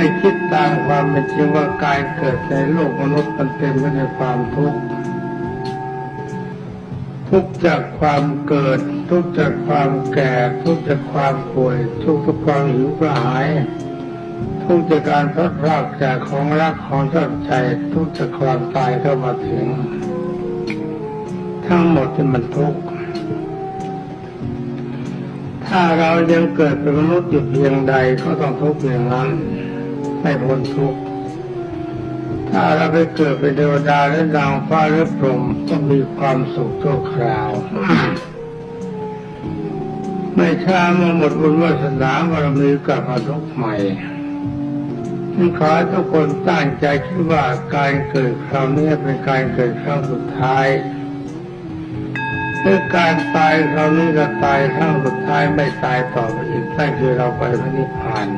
ให้คิดตามความเป็นจริงว่าการเกิดในโลกมนุษย์มันเต็มไปด้วยความทุกข์ทุกจากความเกิด ทุกจากความแก่ ทุกจากความป่วย ทุกจากความหิวกระหาย ทุกจากการพลัดพรากจากของรักของชอบใจ ทุกจากความตายเข้ามาถึง ทั้งหมดที่มันทุกข์ถ้าเรายังเกิดเป็นมนุษย์อยู่เพียงใดก็ต้องทุกข์อย่างนั้น ไม่พ้นทุกข์ถ้าเราไปเกิดเป็นเทวดาและนางฟ้าหรือพรหมต้องมีความสุขชั่วคราว ไม่ช้าเมื่อหมดบุญวาสนาบารมีกลับมาทุกใหม่ฉันขอให้ทุกคนตั้งใจคิดว่าการเกิดคราวนี้เป็นการเกิดครั้งสุดท้ายคือการตายคราวนี้ก็ตายครั้งสุดท้ายไม่ตายต่อไปอีกนั่นคือเราไปพระนิพพาน